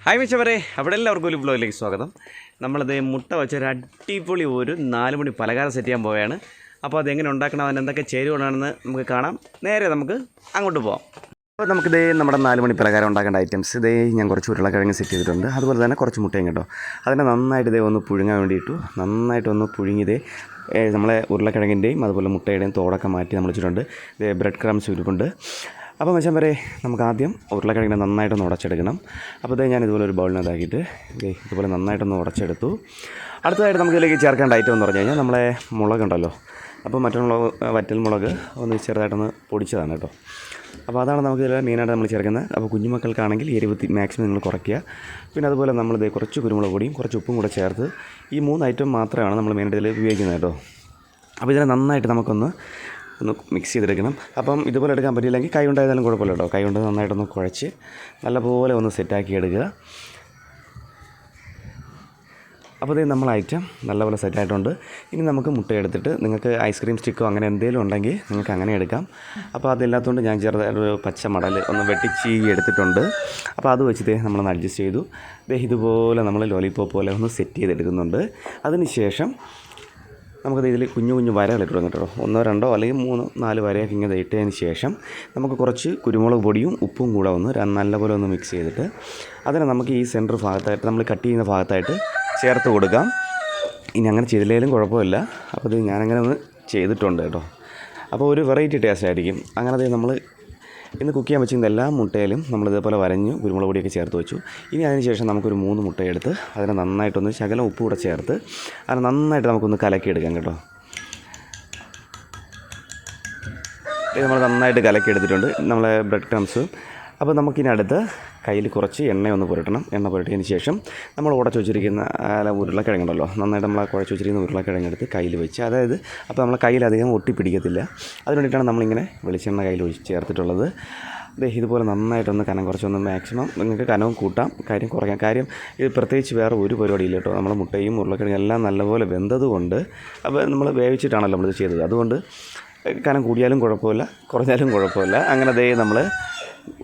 Hi മിച്ചവരെ അവിടെ എല്ലാവർക്കും ഒരു ബ്ലോഗിലേക്ക് സ്വാഗതം. നമ്മളത് മുട്ട വെച്ച ഒരു അടിപൊളി ഒരു നാല് മണി പലകാരം സെറ്റ് ചെയ്യാൻ പോവുകയാണ്. അപ്പോൾ അതെങ്ങനെ ഉണ്ടാക്കണം അതിന് എന്തൊക്കെ ചേരുവകളാണെന്ന് നമുക്ക് കാണാം. നേരെ നമുക്ക് അങ്ങോട്ട് പോകാം അപ്പോൾ നമുക്കിത് നമ്മുടെ നാല് മണി പലഹാരം ഉണ്ടാക്കേണ്ട ഐറ്റംസ് ഇതേ ഞാൻ കുറച്ച് ഉരുളക്കിഴങ്ങ് സെറ്റ് ചെയ്തിട്ടുണ്ട്. അതുപോലെ തന്നെ കുറച്ച് മുട്ടയും കേട്ടോ. അതിനെ നന്നായിട്ട് ഇതേ ഒന്ന് പുഴുങ്ങാൻ വേണ്ടിയിട്ടു നന്നായിട്ടൊന്ന് പുഴുങ്ങിയതേ ഏ, നമ്മളെ ഉരുളക്കിഴങ്ങിന്റെയും അതുപോലെ മുട്ടയുടെയും തോടൊക്കെ മാറ്റി നമ്മൾ വെച്ചിട്ടുണ്ട്. ബ്രെഡ് ക്രംസ് ഇരിപ്പുണ്ട് അപ്പോൾ മെച്ചം വരെ നമുക്ക് ആദ്യം ഉരുളക്കിഴങ്ങിനെ നന്നായിട്ടൊന്ന് ഉടച്ചെടുക്കണം. അപ്പോൾ ഞാൻ ഇതുപോലെ ഒരു ബൗളിനകത്താക്കിയിട്ട് ഇതുപോലെ നന്നായിട്ടൊന്ന് ഉടച്ചെടുത്തു. അടുത്തതായിട്ട് നമുക്ക് ഇതിലേക്ക് ചേർക്കേണ്ട ഐറ്റം എന്ന് പറഞ്ഞു കഴിഞ്ഞാൽ നമ്മളെ മുളകുണ്ടല്ലോ. അപ്പോൾ മറ്റൊരു വറ്റൽ മുളക് ഒന്ന് ചെറുതായിട്ടൊന്ന് പൊടിച്ചതാണ് കേട്ടോ. അപ്പോൾ അതാണ് നമുക്ക് ഇതിൽ മെയിനായിട്ട് നമ്മൾ ചേർക്കുന്നത്. അപ്പോൾ കുഞ്ഞുമക്കൾക്കാണെങ്കിൽ എരിവ് മാക്സിമം നിങ്ങൾ കുറയ്ക്കുക. പിന്നെ അതുപോലെ നമ്മൾ കുറച്ച് കുരുമുളക് പൊടിയും കുറച്ച് ഉപ്പും കൂടെ ചേർത്ത് ഈ മൂന്ന് ഐറ്റം മാത്രമാണ് നമ്മൾ മെയിനായിട്ട് ഇതിൽ ഉപയോഗിക്കുന്നത് കേട്ടോ. അപ്പോൾ ഇതിനെ നന്നായിട്ട് നമുക്കൊന്ന് ഒന്ന് മിക്സ് ചെയ്തെടുക്കണം. അപ്പം ഇതുപോലെ എടുക്കാൻ പറ്റിയില്ലെങ്കിൽ കൈ കൊണ്ടായാലും കുഴപ്പമില്ല കേട്ടോ. കൈ കൊണ്ട് നന്നായിട്ടൊന്ന് കുഴച്ച് നല്ലപോലെ ഒന്ന് സെറ്റാക്കി എടുക്കുക. അപ്പോൾ ഇത് നമ്മൾ ഐറ്റം നല്ലപോലെ സെറ്റായിട്ടുണ്ട് ഇനി നമുക്ക് മുട്ട എടുത്തിട്ട് നിങ്ങൾക്ക് ഐസ്ക്രീം സ്റ്റിക്കോ അങ്ങനെ എന്തെങ്കിലും ഉണ്ടെങ്കിൽ നിങ്ങൾക്ക് അങ്ങനെ എടുക്കാം. അപ്പോൾ അതില്ലാത്തതുകൊണ്ട് ഞാൻ ചെറുതായിട്ടൊരു പച്ച മടൽ ഒന്ന് വെട്ടിച്ചീ എടുത്തിട്ടുണ്ട്. അപ്പോൾ അത് വെച്ച് ദേ നമ്മളൊന്ന് അഡ്ജസ്റ്റ് ചെയ്തു. ദേ ഇതുപോലെ നമ്മൾ ലോലിപോപ്പ് പോലെ ഒന്ന് സെറ്റ് ചെയ്തെടുക്കുന്നുണ്ട്. അതിന് ശേഷം നമുക്കത് ഇതിൽ കുഞ്ഞു കുഞ്ഞു വരകൾ ഇട്ട് കേട്ടോ. ഒന്നോ രണ്ടോ അല്ലെങ്കിൽ മൂന്നോ നാല് വരയൊക്കെ ഇങ്ങനെ ഇട്ടതിന് ശേഷം നമുക്ക് കുറച്ച് കുരുമുളക് പൊടിയും ഉപ്പും കൂടെ ഒന്ന് നല്ലപോലെ ഒന്ന് മിക്സ് ചെയ്തിട്ട് അതിനെ നമുക്ക് ഈ സെന്റർ ഭാഗത്തായിട്ട് നമ്മൾ കട്ട് ചെയ്യുന്ന ഭാഗത്തായിട്ട് ചേർത്ത് കൊടുക്കാം. ഇനി അങ്ങനെ ചെയ്തില്ലെങ്കിലും കുഴപ്പമില്ല. അപ്പോൾ ഇത് ഞാനങ്ങനെ ഒന്ന് ചെയ്തിട്ടുണ്ട് കേട്ടോ. അപ്പോൾ ഒരു വെറൈറ്റി ടേസ്റ്റ് ആയിരിക്കും. അങ്ങനെ അത് നമ്മൾ ഇന്ന് കുക്ക് ചെയ്യാൻ വെച്ചിരുന്ന എല്ലാ മുട്ടയിലും നമ്മൾ ഇതേപോലെ വരഞ്ഞു കുരുമുളക് പൊടിയൊക്കെ ചേർത്ത് വെച്ചു. ഇനി അതിനുശേഷം നമുക്കൊരു മൂന്ന് മുട്ടയെടുത്ത് അതിനെ നന്നായിട്ടൊന്ന് ശകലം ഉപ്പ് കൂടെ ചേർത്ത് അത് നന്നായിട്ട് നമുക്കൊന്ന് കലക്കിയെടുക്കാം കേട്ടോ. ഇത് നമ്മൾ നന്നായിട്ട് കലക്കി എടുത്തിട്ടുണ്ട് നമ്മളെ ബ്രെഡ് ക്രംസ് അപ്പോൾ നമുക്കിനി അടുത്ത് കയ്യിൽ കുറച്ച് എണ്ണ ഒന്ന് പുരട്ടണം. എണ്ണ പുരട്ടിയതിന് ശേഷം നമ്മൾ ഉടച്ച് വെച്ചിരിക്കുന്ന ഉരുളക്കിഴങ്ങുണ്ടല്ലോ നന്നായിട്ട് നമ്മൾ കുഴച്ച് വെച്ചിരിക്കുന്ന ഉരുളക്കിഴങ്ങ് എടുത്ത് കയ്യിൽ വെച്ച് അതായത് അപ്പോൾ നമ്മളെ കയ്യിൽ അധികം ഒട്ടിപ്പിടിക്കത്തില്ല അതിന് വേണ്ടിയിട്ടാണ് നമ്മളിങ്ങനെ വെളിച്ചെണ്ണ കയ്യിൽ ഒഴിച്ച് ചേർത്തിട്ടുള്ളത്. ഇതുപോലെ നന്നായിട്ടൊന്ന് കനം കുറച്ചൊന്ന് മാക്സിമം നിങ്ങൾക്ക് കനവും കൂട്ടാം. കാര്യം കുറയ്ക്കാം. കാര്യം ഇത് പ്രത്യേകിച്ച് വേറെ ഒരു പരിപാടിയില്ല കേട്ടോ. നമ്മൾ മുട്ടയും ഉരുളക്കിഴങ്ങും എല്ലാം നല്ലപോലെ വെന്തതുകൊണ്ട് അപ്പോൾ നമ്മൾ വേവിച്ചിട്ടാണല്ലോ നമ്മളിത് ചെയ്തത്. അതുകൊണ്ട് കനം കൂടിയാലും കുഴപ്പമില്ല കുറഞ്ഞാലും കുഴപ്പമില്ല. അങ്ങനെ ദേ നമ്മൾ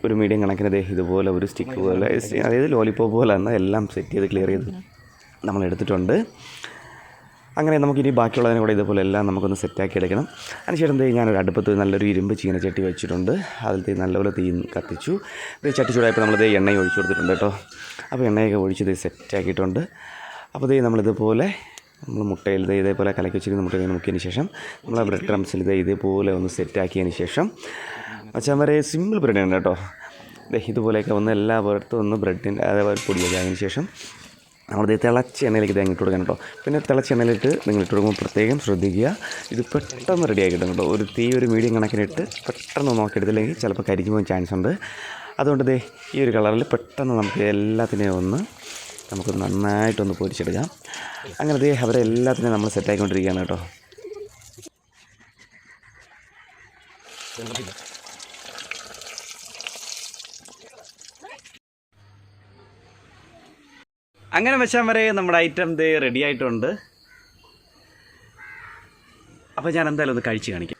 ഒരു മീഡിയം കണക്കിന് ദേ ഇതുപോലെ ഒരു സ്റ്റിക്ക് പോലെ അതായത് ലോലിപ്പോപ്പ് പോലെ തന്നെ എല്ലാം സെറ്റ് ചെയ്ത് ക്ലിയർ ചെയ്ത് നമ്മൾ എടുത്തിട്ടുണ്ട്. അങ്ങനെ നമുക്കിനി ബാക്കിയുള്ളതിനെ കൂടെ ഇതുപോലെ എല്ലാം നമുക്കൊന്ന് സെറ്റാക്കി എടുക്കണം. അതിനുശേഷം തേ ഞാനൊരു അടുപ്പത്ത് നല്ലൊരു ഇരുമ്പ് ചീനച്ചട്ടി വെച്ചിട്ടുണ്ട്. അതിൽ തീ നല്ലപോലെ തീ കത്തിച്ചു. ഇത് ചട്ടി ചൂടായപ്പോൾ നമ്മൾ ദേ എണ്ണയും ഒഴിച്ചു കൊടുത്തിട്ടുണ്ട് കേട്ടോ. അപ്പോൾ എണ്ണയൊക്കെ ഒഴിച്ച് ഇത് സെറ്റാക്കിയിട്ടുണ്ട് അപ്പോൾ ദേ നമ്മളിതുപോലെ നമ്മൾ മുട്ടയിൽ ഇത് ഇതേപോലെ കലക്കി വെച്ചിരിക്കുന്ന മുട്ടയിൽ മുക്കിയതിന് ശേഷം നമ്മൾ ബ്രെഡ് ക്രംസിൽ ഇത് ഇതേപോലെ ഒന്ന് സെറ്റാക്കിയതിന് ശേഷം അച്ഛൻ വരെ സിമ്പിൾ ബ്രെഡ് ബ്രെഡാണ് കേട്ടോ. ഇതുപോലെയൊക്കെ ഒന്ന് എല്ലാ പുറത്തും ഒന്ന് ബ്രെഡിന്റെ അതേപോലെ പൊടിയൊക്കെ അതിന് ശേഷം നമ്മൾ നമ്മളിത് തിളച്ച എണ്ണയിലേക്ക് ഇത് ഇട്ട് കൊടുക്കണം കേട്ടോ. പിന്നെ തിളച്ച എണ്ണയിലിട്ട് നിങ്ങൾ ഇട്ട് കൊടുക്കുമ്പോൾ പ്രത്യേകം ശ്രദ്ധിക്കുക. ഇത് പെട്ടെന്ന് റെഡി കിട്ടും കേട്ടോ. ഒരു തീ ഒരു മീഡിയം കണക്കിനിട്ട് പെട്ടെന്ന് നോക്കിയെടുത്തില്ലെങ്കിൽ ചിലപ്പോൾ കരിഞ്ഞു പോകാൻ ചാൻസ് ഉണ്ട്. അതുകൊണ്ട് ദേ ഈ ഒരു കളറിൽ പെട്ടെന്ന് നമുക്ക് എല്ലാത്തിനെയും ഒന്ന് നമുക്ക് നന്നായിട്ടൊന്ന് പൊരിച്ചെടുക്കാം. അങ്ങനെ അതേ അവരെ എല്ലാത്തിനും നമ്മൾ സെറ്റാക്കിക്കൊണ്ടിരിക്കുകയാണ് കേട്ടോ. അങ്ങനെ വെച്ചാൽ വരെ നമ്മുടെ ഐറ്റം ദേ റെഡി ആയിട്ടുണ്ട്. അപ്പോൾ ഞാൻ എന്തായാലും ഒന്ന് കഴിച്ച് കാണിക്കാം.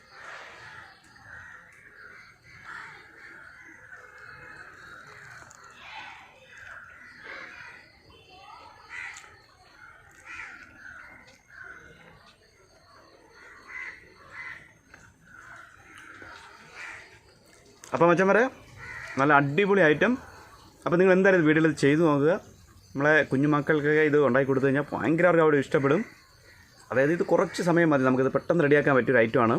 അപ്പോൾ മച്ചം പറയാം നല്ല അടിപൊളി ഐറ്റം അപ്പോൾ നിങ്ങൾ എന്തായാലും വീട്ടിൽ ചെയ്തു നോക്കുക. നമ്മളെ കുഞ്ഞുമക്കൾക്കൊക്കെ ഇത് ഉണ്ടാക്കി കൊടുത്തു കഴിഞ്ഞാൽ ഭയങ്കര അവർക്ക് അവിടെ ഇഷ്ടപ്പെടും. അതായത് ഇത് കുറച്ച് സമയം മതി നമുക്കിത് പെട്ടെന്ന് റെഡിയാക്കാൻ പറ്റിയൊരു ഐറ്റമാണ്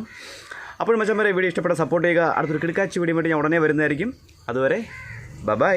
അപ്പോൾ മച്ചം വരെ വീഡിയോ ഇഷ്ടപ്പെട്ട സപ്പോർട്ട് ചെയ്യുക. അടുത്തൊരു കിടക്കാച്ചി വീഡിയോ വേണ്ടി ഞാൻ ഉടനെ വരുന്നതായിരിക്കും. അതുവരെ ബ ബൈ